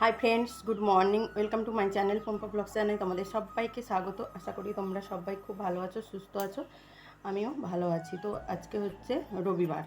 Hi friends good morning welcome to my channel Pampa blog channel তোমাদের সবাইকে স্বাগত। আশা করি তোমরা সবাই খুব ভালো আছো, সুস্থ আছো। আমিও ভালো আছি। তো আজকে হচ্ছে রবিবার।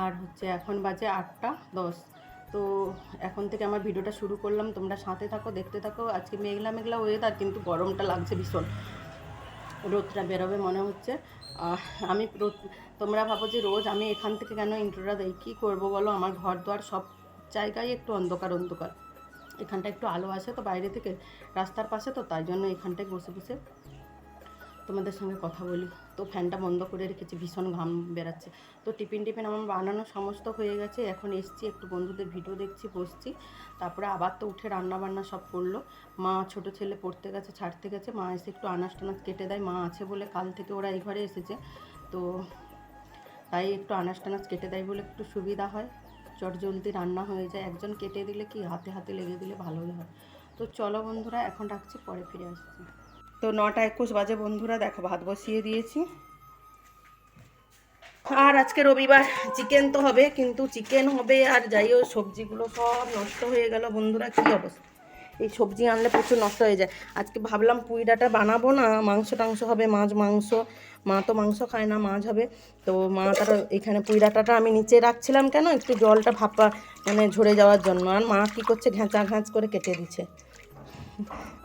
আর হচ্ছে এখন বাজে আটটা দশ। তো এখন থেকে আমার ভিডিওটা শুরু করলাম। তোমরা সাথে থাকো, দেখতে থাকো। আজকে মেঘলা মেঘলা ওয়েদার কিন্তু গরমটা লাগছে ভীষণ। রোদটা বেরোবে মনে হচ্ছে। আমি তোমরা ভাবো যে রোজ আমি এখান থেকে কেন ইন্ট্রোটা দিই? কী করব বলো? আমার ঘর দুয়ার সব জায়গায় একটু অন্ধকার অন্ধকার। এখানটা একটু আলো আসে তো বাইরে থেকে রাস্তার পাশে তো, তাই জন্য এখানটায় বসে বসে তোমাদের সঙ্গে কথা বলি। তো ফ্যানটা বন্ধ করে রেখেছি, ভীষণ ঘাম বেরাচ্ছে তো টিফিন টিফিন আমার বানানো সমস্ত হয়ে গেছে, এখন এসছি একটু বন্ধুদের ভিডিও দেখছি, বসছি। তারপরে আবার তো উঠে রান্না বান্না সব করল। মা ছোট ছেলে পড়তে গেছে, ছাড়তে গেছে, মা এসে একটু আনাজ টানাজ কেটে দেয়। মা আছে বলে কাল থেকে ওরা এই ঘরে এসেছে, তো তাই একটু আনাজ টানাজ কেটে দেয় বলে একটু সুবিধা হয়। চট জলদি রান্না হয়ে যায়। একজন কেটে দিলে কি হাতে হাতে লেগে দিলে ভালোই হয়। তো চলো বন্ধুরা, এখন রাখছি, পরে ফিরে আসছি। তো নটা একুশ বাজে বন্ধুরা, দেখো ভাত বসিয়ে দিয়েছি। আর আজকে রবিবার, চিকেন তো হবে, কিন্তু চিকেন হবে আর যাই হোক, সবজিগুলো সব নষ্ট হয়ে গেল। বন্ধুরা, কী অবস্থা? এই সবজি আনলে প্রচুর নষ্ট হয়ে যায়। আজকে ভাবলাম পুঁই ডাঁটা বানাবো না, মাংস টাংস হবে, মাছ মাংস। মা তো মাংস খায় না, মাছ হবে। তো মা তার এখানে পুঁই ডাঁটাটা আমি নিচে রাখছিলাম কেন? একটু জলটা ভাপা মানে ঝরে যাওয়ার জন্য। আর মা কী করছে? ঘ্যাঁচা ঘ্যাঁচ করে কেটে দিচ্ছে।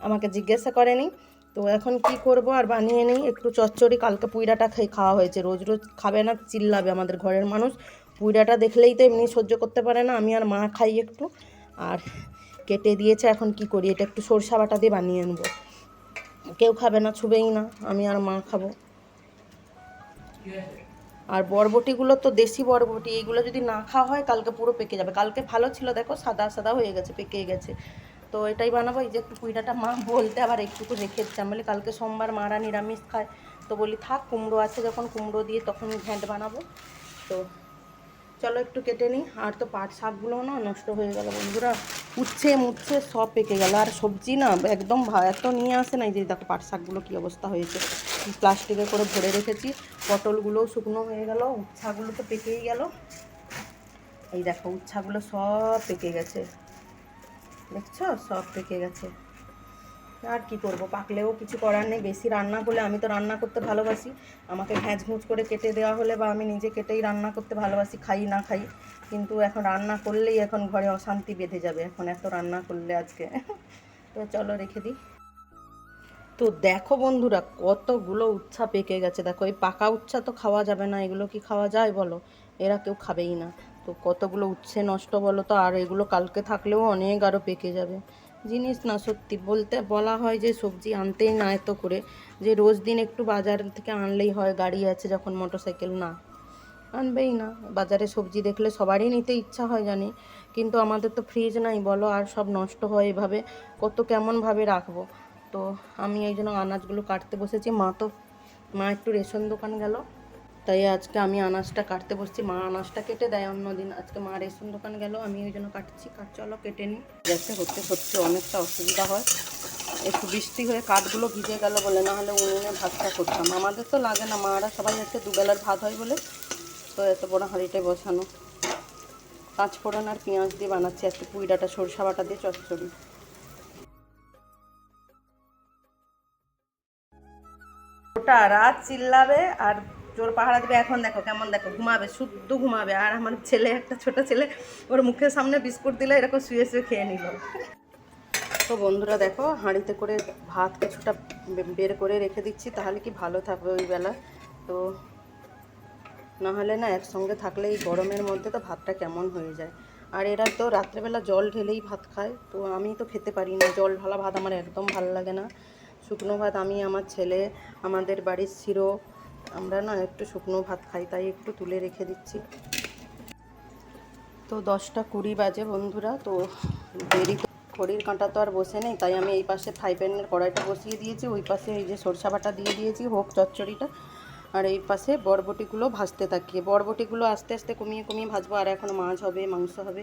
আমাকে জিজ্ঞাসা করেনি। তো এখন কি করব? আর বানিয়ে নিই। একটু চচ্চড়ি, কালকে পুইডাটা খেয়ে খাওয়া হয়েছে। রোজ রোজ খাবে না, চিল্লাবে আমাদের ঘরের মানুষ। পুইডাটা দেখলেই তো এমনি সহ্য করতে পারে না। আমি আর মা খাই একটু। আর কেটে দিয়েছে, এখন কি করি? এটা একটু সরষা বাটা দিয়ে বানিয়ে নেব কেউ খাবে না, ছুবেই না, আমি আর মা খাব। আর বরবটিগুলো তো দেশি বরবটি, এইগুলো যদি না খাওয়া হয়, কালকে পুরো পেকে যাবে। কালকে ভালো ছিল, দেখো, সাদা সাদা হয়ে গেছে, পেকে গেছে। তো এটাই বানাবো, এই যে একটু পুইডাটা মা বলতে আবার একটুকু রেখে দিচ্ছি। বলি, কালকে সোমবার মারা নিরামিষ খায়। তো বলি, থাক, কুমড়ো আছে যখন, কুমড়ো দিয়ে তখন ঘ্যাঁট বানাবো। তো চলো একটু কেটে নিই। আর তো পাট শাকগুলো না নষ্ট হয়ে গেল বন্ধুরা। উচ্ছে মুচ্ছে সব পেকে গেল। আর সবজি না একদম এত নিয়ে আসে নাই যে দেখো পাট শাকগুলো কী অবস্থা হয়েছে। প্লাস্টিকে করে ভরে রেখেছি। পটলগুলোও শুকনো হয়ে গেল। উচ্ছাগুলো তো পেকেই গেল। এই দেখো, উচ্ছাগুলো সব পেকে গেছে। দেখছ? সব পেকে গেছে। আর কি করব? পাকলেও কিছু করার নেই। বেশি রান্না করলে আমি তো রান্না করতে ভালোবাসি। আমাকে ঘ্যাঁচ ঘুঁচ করে কেটে দেওয়া হলে বা আমি নিজে কেটেই রান্না করতে ভালোবাসি, খাই না খাই। কিন্তু এখন রান্না করলেই এখন ঘরে অশান্তি বেঁধে যাবে। এখন এত রান্না করলে আজকে। তো চলো রেখে দিই। তো দেখো বন্ধুরা, কতগুলো উচ্ছা পেকে গেছে। দেখো, এই পাকা উচ্ছা তো খাওয়া যাবে না। এগুলো কি খাওয়া যায় বলো? এরা কেউ খাবেই না। তো কতগুলো উচ্ছে নষ্ট বলো তো? আর এগুলো কালকে থাকলেও অনেক আরও পেকে যাবে। জিনিস না, সত্যি। বলতে, বলা হয় যে সবজি আনতেই না এত করে, যে রোজ দিন একটু বাজার থেকে আনলেই হয়, গাড়ি আছে যখন মোটর সাইকেল না, আনবেই না। বাজারে সবজি দেখলে সবারই নিতে ইচ্ছা হয় জানি, কিন্তু আমাদের তো ফ্রিজ নাই, বলো, আর সব নষ্ট হয় এভাবে, কত কেমনভাবে রাখব? তো আমি এই জন্য আনাজগুলো কাটতে বসেছি। মা তো, মা একটু রেশন দোকান গেল তাই আজকে আমি আনাজটা কাটতে বসছি। মা আনাজটা কেটে দেয় অন্যদিন। আজকে মা রেশন দোকান গেল, আমি ওই জন্য কাটছি। কাট, চলো কেটে নিই। যাতে হচ্ছে অনেকটা অসুবিধা হয়। একটু বৃষ্টি হয়ে কাঠগুলো ভিজে গেল বলে না হলে উনুনে ভাতটা করতাম। আমাদের তো লাগে না, মারা সবাই হচ্ছে দুবেলার ভাত হয় বলে। তো এত বড় হাঁড়িটাই বসানো। পাঁচ ফোড়ন আর পেঁয়াজ দিয়ে বানাচ্ছি। একটু পুইডাটা, সরষা বাটা দিয়ে চচ্চড়ি। ওটা রাত চিল্লাবে আর জোর পাহারা দিবে, এখন দেখো কেমন দেখো, ঘুমাবে, শুদ্ধ ঘুমাবে। আর আমার ছেলে, একটা ছোট ছেলে, ওর মুখের সামনে বিস্কুট দিলে, এরকম শুয়ে শুয়ে খেয়ে নিল। তো বন্ধুরা দেখো, হাঁড়িতে করে ভাত কিছুটা বের করে রেখে দিচ্ছি, তাহলে কি ভালো থাকবে ওই বেলা? তো নাহলে না, একসঙ্গে থাকলে এই গরমের মধ্যে তো ভাতটা কেমন হয়ে যায়। আর এরা তো রাত্রেবেলা জল ঢেলেই ভাত খায়, তো আমি তো খেতে পারি না। জল ঢালা ভাত আমার একদম ভালো লাগে না। শুকনো ভাত আমি, আমার ছেলে, আমাদের বাড়ির শিরো আমরা না একটু শুকনো ভাত খাই, তাই একটু তুলে রেখে দিচ্ছি। তো দশটা কুড়ি বাজে বন্ধুরা, তো দেরি ঘড়ির কাঁটা তো আর বসে নেই, তাই আমি এই পাশে ফ্রাই প্যানের কড়াইটা বসিয়ে দিয়েছি, ওই পাশে এই যে সরষা বাটা দিয়ে দিয়েছি, হোক চচ্চড়িটা, আর এই পাশে বরবটিগুলো ভাজতে থাকি। বরবটিগুলো আস্তে আস্তে কমিয়ে কমিয়ে ভাজবো, আর এখন মাছ হবে, মাংস হবে।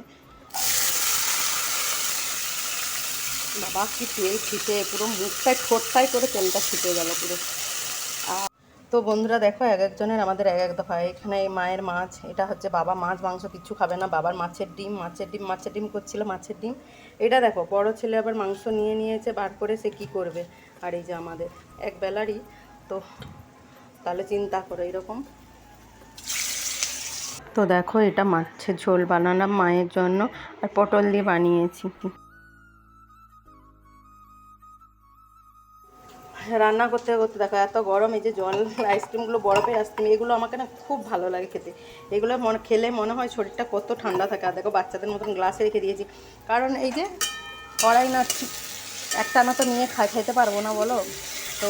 বাবা, কি তেল ছিটে, পুরো মুখটায় ঠোঁটটাই করে তেলটা ছিটে গেল পুরো। তো বন্ধুরা দেখো, এক একজনের আমাদের এক এক দফা। এখানে এই মায়ের মাছ, এটা হচ্ছে বাবা, মাছ, মাংস কিচ্ছু খাবে না। বাবার মাছের ডিম মাছের ডিম মাছের ডিম করছিল মাছের ডিম। এটা দেখো, বড় ছেলে আবার মাংস নিয়ে নিয়েছে, বার করে সে কি করবে? আর এই যে আমাদের, এক বেলারই, তো তাহলে চিন্তা করো, এরকম। তো দেখো, এটা মাছের ঝোল বানালাম মায়ের জন্য, আর পটল দিয়ে বানিয়েছি। রান্না করতে করতে দেখো, এত গরম, এই যে জল আইসক্রিমগুলো বরফের আইসক্রিম এগুলো আমাকে না খুব ভালো লাগে খেতে। এগুলো মনে, খেলে মনে হয় শরীরটা কত ঠান্ডা থাকে। আর দেখো, বাচ্চাদের মতন গ্লাসে রেখে দিয়েছি। কারণ এই যে কড়াই না একটা না তো নিয়ে খাই খেতে পারব না, বলো? তো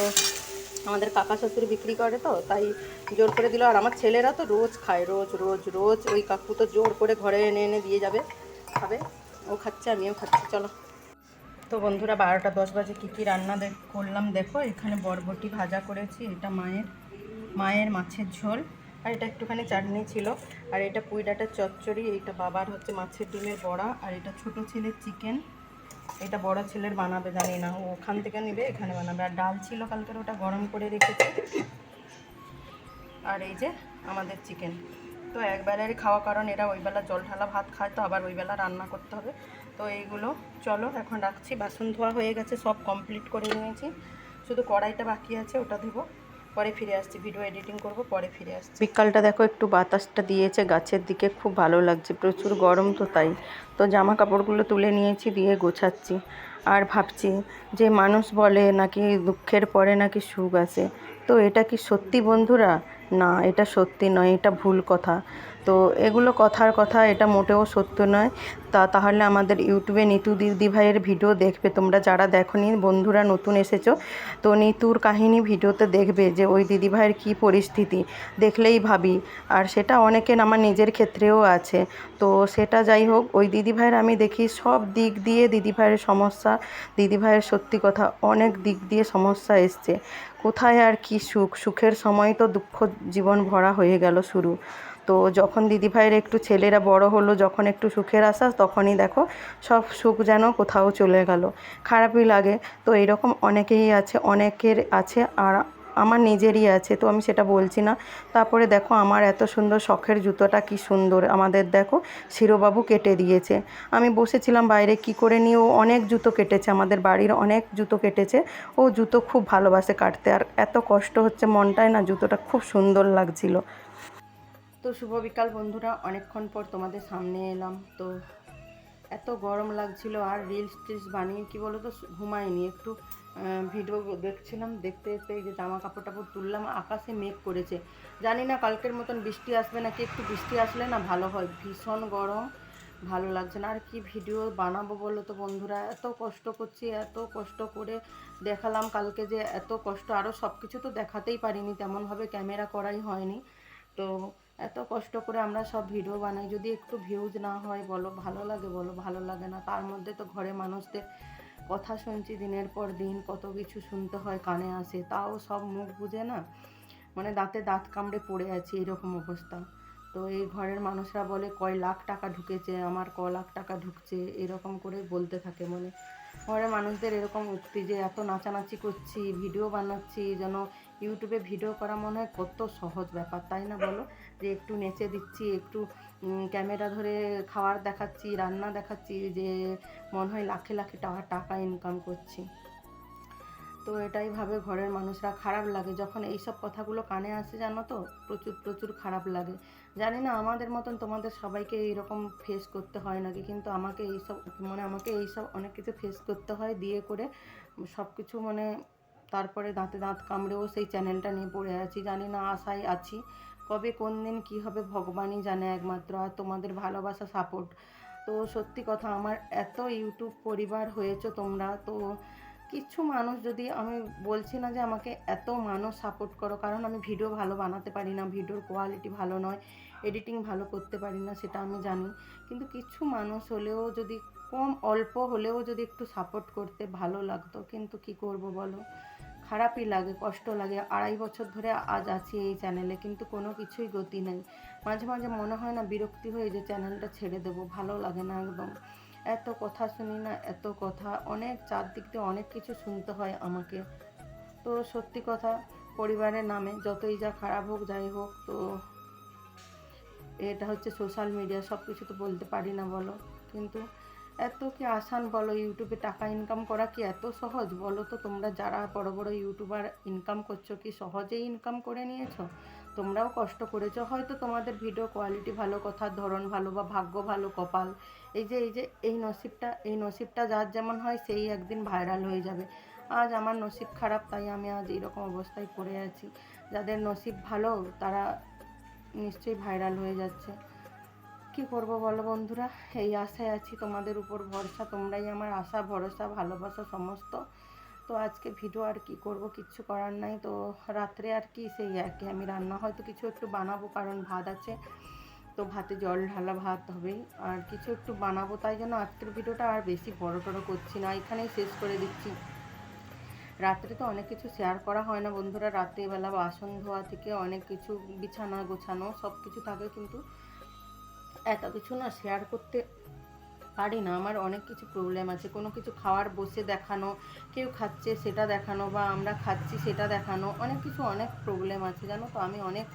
আমাদের কাকা শ্বশুর বিক্রি করে তো, তাই জোর করে দিল। আর আমার ছেলেরা তো রোজ খায়, রোজ রোজ রোজ। ওই কাকু তো জোর করে ঘরে এনে এনে দিয়ে যাবে, খাবে। ও খাচ্ছে, আমিও খাচ্ছি, চলো। তো বন্ধুরা বারোটা দশ বাজে কী কী রান্না করলাম দেখো, এখানে বরবটি ভাজা করেছি, এটা মায়ের মায়ের মাছের ঝোল, আর এটা একটুখানি চাটনি ছিল, আর এটা পুঁই ডাঁটার চচ্চড়ি, এটা বাবার হচ্ছে মাছের ডিমের বড়া, আর এটা ছোট ছেলের চিকেন, এটা বড় ছেলের বানাবে, জানি না, ও ওখান থেকে নেবে, এখানে বানাবে, আর ডাল ছিল কালকের, ওটা গরম করে রেখেছে, আর এই যে আমাদের চিকেন। তো একবেলারই খাওয়া কারণ, এরা ওইবেলা জল ঢালা ভাত খায়, তো আবার ওইবেলা রান্না করতে হবে। তো এইগুলো, চলো এখন রাখছি। বাসন ধোয়া হয়ে গেছে, সব কমপ্লিট করে নিয়েছি। শুধু কড়াইটা বাকি আছে, ওটা দেবো পরে ফিরে আসছি ভিডিও এডিটিং করব, পরে ফিরে আসছি। বিকালটা দেখো, একটু বাতাসটা দিয়েছে, গাছের দিকে খুব ভালো লাগছে, প্রচুর গরম তো তাই। তো জামা কাপড়গুলো তুলে নিয়েছি, দিয়ে গোছাচ্ছি। আর ভাবছি যে মানুষ বলে নাকি দুঃখের পরে নাকি সুখ আসে। তো এটা কি সত্যি বন্ধুরা? না, এটা সত্যি নয়, এটা ভুল কথা। তো এগুলো কথার কথা, এটা মোটেও সত্য নয়। তা তাহলে আমাদের ইউটিউবে নিতু দিদি ভাইয়ের ভিডিও দেখবে। তোমরা যারা দেখনি, বন্ধুরা নতুন এসেছ, তো নিতুর কাহিনী ভিডিওতে দেখবে যে ওই দিদি ভাইয়ের কী পরিস্থিতি। দেখলেই ভাবি। আর সেটা অনেকের আমার নিজের ক্ষেত্রেও আছে। তো সেটা যাই হোক, ওই দিদি ভাইয়ের আমি দেখি সব দিক দিয়ে দিদি ভাইয়ের সমস্যা। দিদি ভাইয়ের সত্যি কথা অনেক দিক দিয়ে সমস্যা এসছে। কোথায় আর কি সুখ? সুখের সময় তো দুঃখ জীবন ভরা হয়ে গেল শুরু। তো যখন দিদিভাইয়ের একটু ছেলেরা বড় হলো, যখন একটু সুখের আশা তখনই দেখো সব সুখ যেন কোথাও চলে গেল। খারাপই লাগে। তো এরকম অনেকেই আছে, অনেকের আছে আর আমার নিজেরই আছে, তো আমি সেটা বলছি না। তারপরে দেখো আমার এত সুন্দর শখের জুতোটা কি সুন্দর। আমাদের দেখো শিরোবাবু কেটে দিয়েছে। আমি বসেছিলাম বাইরে, কি করে নিয়ে ও অনেক জুতো কেটেছে, আমাদের বাড়ির অনেক জুতো কেটেছে। ও জুতো খুব ভালোবাসে কাটতে। আর এত কষ্ট হচ্ছে মনটায় না, জুতোটা খুব সুন্দর লাগছিল। তো শুভ বিকাল বন্ধুরা, অনেকক্ষণ পর তোমাদের সামনে এলাম। তো এত গরম লাগছিল, আর রিলস টিলস বানিয়ে কি বলো তো ঘুমাইনি। একটু ভিডিও দেখছিলাম, দেখতে দেখতে যে জামা কাপড় টাপড় তুললাম, আকাশে মেঘ করেছে। জানি না কালকের মতন বৃষ্টি আসবে নাকি, একটু বৃষ্টি আসলে না ভালো হয়। ভীষণ গরম, ভালো লাগছে না। আর কি ভিডিও বানাবো বলো তো বন্ধুরা, এত কষ্ট করছি, এত কষ্ট করে দেখালাম কালকে যে এত কষ্ট আরও সব কিছু তো দেখাতেই পারিনি, তেমনভাবে ক্যামেরা করাই হয়নি। তো এত কষ্ট করে আমরা সব ভিডিও বানাই। যদি একটু ভিউজ না হয়, বলো ভালো লাগে, বলো ভালো লাগে না। তার মধ্যে তো ঘরে মানুষদের কথা শুনছি দিনের পর দিন, কত কিছু শুনতে হয়, কানে আসে। তাও সব মুখ বুঝে না? মানে দাঁতে দাঁত কামড়ে পড়ে আছি, এরকম অবস্থা। তো এই ঘরের মানুষরা বলে, কয় লাখ টাকা ঢুকেছে, আমার ক লাখ টাকা ঢুকছে? এরকম করে বলতে থাকে মনে। ঘরের মানুষদের এরকম উক্তি যে, এত নাচানাচি করছি, ভিডিও বানাচ্ছি, যেন ইউটিউবে ভিডিও করা মনে হয় কত সহজ ব্যাপার, তাই না বলো? যে একটু নেচে দিচ্ছি, একটু ক্যামেরা ধরে খাওয়ার দেখাচ্ছি, রান্না দেখাচ্ছি, যে মনে হয় লাখে লাখে টাকা টাকা ইনকাম করছি। তো এটাই ভাবে ঘরের মানুষরা খারাপ লাগে। যখন এইসব কথাগুলো কানে আসে, জানো তো? প্রচুর প্রচুর খারাপ লাগে। জানি না, আমাদের মতন তোমাদের সবাইকে এইরকম ফেস করতে হয় নাকি? কিন্তু আমাকে এইসব মানে আমাকে এইসব অনেক কিছু ফেস করতে হয় দিয়ে করে। সব কিছু মানে তারপরে দাঁতে দাঁত কামড়েও সেই চ্যানেলটা নিয়ে পড়ে আছি। জানি না, আশায় আছি। কবে কোন দিন কী হবে ভগবানই জানে একমাত্র। আর তোমাদের ভালোবাসা সাপোর্ট তো সত্যি কথা, আমার এত ইউটিউব পরিবার হয়েছো তোমরা। তো কিছু মানুষ যদি আমি বলছি না যে আমাকে এত মানুষ সাপোর্ট করো, কারণ আমি ভিডিও ভালো বানাতে পারি না ভিডিওর কোয়ালিটি ভালো নয় এডিটিং ভালো করতে পারি না, সেটা আমি জানি। কিন্তু কিছু মানুষ হলেও যদি কম অল্প হলেও যদি একটু সাপোর্ট করতে ভালো লাগতো, কিন্তু কি করব বলো? খারাপই লাগে, কষ্ট লাগে। আড়াই বছর ধরে আজ আছি এই চ্যানেলে কিন্তু কোনো কিছুই গতি নেই। মাঝে মাঝে মনে হয় না বিরক্তি হয়ে যে চ্যানেলটা ছেড়ে দেবো, ভালো লাগে না একদম। এত কথা শুনি না, এত কথা। অনেক, চারদিক দিয়ে অনেক কিছু শুনতে হয় আমাকে। তো সত্যি কথা, পরিবারের নামে যতই যা খারাপ হোক, যাই হোক, তো এটা হচ্ছে সোশ্যাল মিডিয়া সব কিছু তো বলতে পারি না, বলো। কিন্তু এত কি আসান বলো ইউটিউবে টাকা ইনকাম করা কি এত সহজ? বলো তো তোমরা যারা বড় বড় ইউটিউবার ইনকাম করছ, কি সহজেই ইনকাম করে নিয়েছো? তোমরাও কষ্ট করেছ। হয়তো তোমাদের ভিডিও কোয়ালিটি ভালো, কথার ধরন ভালো বা ভাগ্য ভালো, কপাল। এই যে এই যে, এই নসিবটা এই নসিবটা যার যেমন হয় সেই একদিন ভাইরাল হয়ে যাবে। আজ আমার নসিব খারাপ, তাই আমি আজ এইরকম অবস্থায় পড়ে আছি। যাদের নসিব ভালো, তারা নিশ্চয়ই ভাইরাল হয়ে যাচ্ছে। কি করব বলো বন্ধুরা? এই আশায় আছি তোমাদের উপর ভরসা, তোমরাই আমার আশা, ভরসা, ভালোবাসা, সমস্ত তো আজকে ভিডিও আর কি করব, কিচ্ছু করার নাই। তো রাত্রে আর কি সেই একই আমি রান্না হয়তো কিছু একটু বানাবো, কারণ ভাত আছে। তো ভাতে জল ঢালা ভাত হবে আর কিছু একটু বানাবো, তাই জন্য আজকের ভিডিওটা আর বেশি বড় টড়ো করছি না। এখানেই শেষ করে দিচ্ছি। রাত্রে তো অনেক কিছু শেয়ার করা হয় না বন্ধুরা। রাত্রিবেলা বাসন ধোয়া থেকে অনেক কিছু বিছানা গোছানো সব কিছু থাকে, কিন্তু এত কিছু না শেয়ার করতে পারি না। আমার অনেক কিছু প্রবলেম আছে। কোনো কিছু খাওয়ার বসে দেখানো, কেউ খাচ্ছে সেটা দেখানো বা আমরা খাচ্ছি সেটা দেখানো, অনেক কিছু অনেক প্রবলেম আছে। জানো তো, আমি অনেক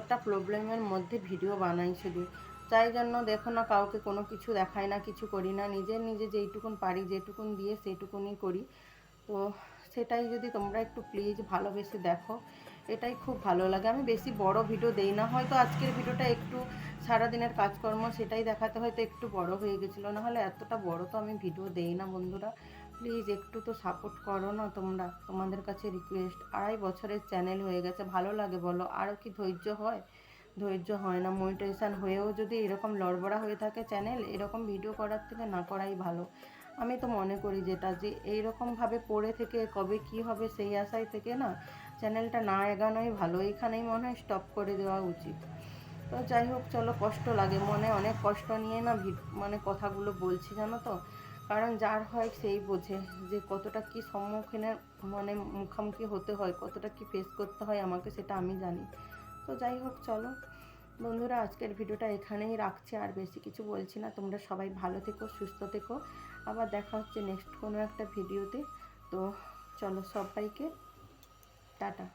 একটা প্রবলেমের মধ্যে ভিডিও বানাই শুধু। তাই জন্য দেখো না, কাউকে কোনো কিছু দেখাই না, কিছু করি না। নিজের নিজে যেইটুকুন পারি, যেটুকুন দিয়ে সেইটুকুনই করি। তো সেটাই যদি তোমরা একটু প্লিজ ভালোবেসে দেখো। এটাই খুব ভালো লাগে। আমি বেশি বড় ভিডিও দেই না। হয়তো আজকের ভিডিওটা একটু সারাদিনের কাজকর্ম সেটাই দেখাতে হয়তো একটু বড় হয়ে গেছিল। নাহলে এতটা বড় তো আমি ভিডিও দেই না বন্ধুরা। প্লিজ একটু তো সাপোর্ট করো না তোমরা। তোমাদের কাছে রিকোয়েস্ট আড়াই বছরের চ্যানেল হয়ে গেছে। ভালো লাগে বলো। আরও কি ধৈর্য হয়? ধৈর্য হয় না। মনিটাইজেশন হয়েও যদি এরকম লড়বড়া হয়ে থাকে চ্যানেল এরকম ভিডিও করার থেকে না করাই ভালো। আমি তো মনে করি যেটা যে এইরকমভাবে পড়ে থেকে কবে কি হবে সেই আশায় থেকে না চ্যানেলটা না এগানোই ভালো, এইখানেই মনে হয় স্টপ করে দেওয়া উচিত। তো যাই হোক, চলো কষ্ট লাগে, মনে অনেক কষ্ট নিয়ে না মানে কথাগুলো বলছি, জানো তো? কারণ যার হয় সেই বোঝে যে কতটা কি সম্মুখীনের মানে মুখোমুখি হতে হয়, কতটা কি ফেস করতে হয় আমাকে সেটা আমি জানি। তো যাই হোক, চলো। বন্ধুরা, আজকের ভিডিওটা এখানেই রাখছি, আর বেশি কিছু বলছি না। তোমরা সবাই ভালো থেকো, সুস্থ থেকো। আবার দেখা হচ্ছে নেক্সট কোনো একটা ভিডিওতে। তো চলো সবাইকে टाटा।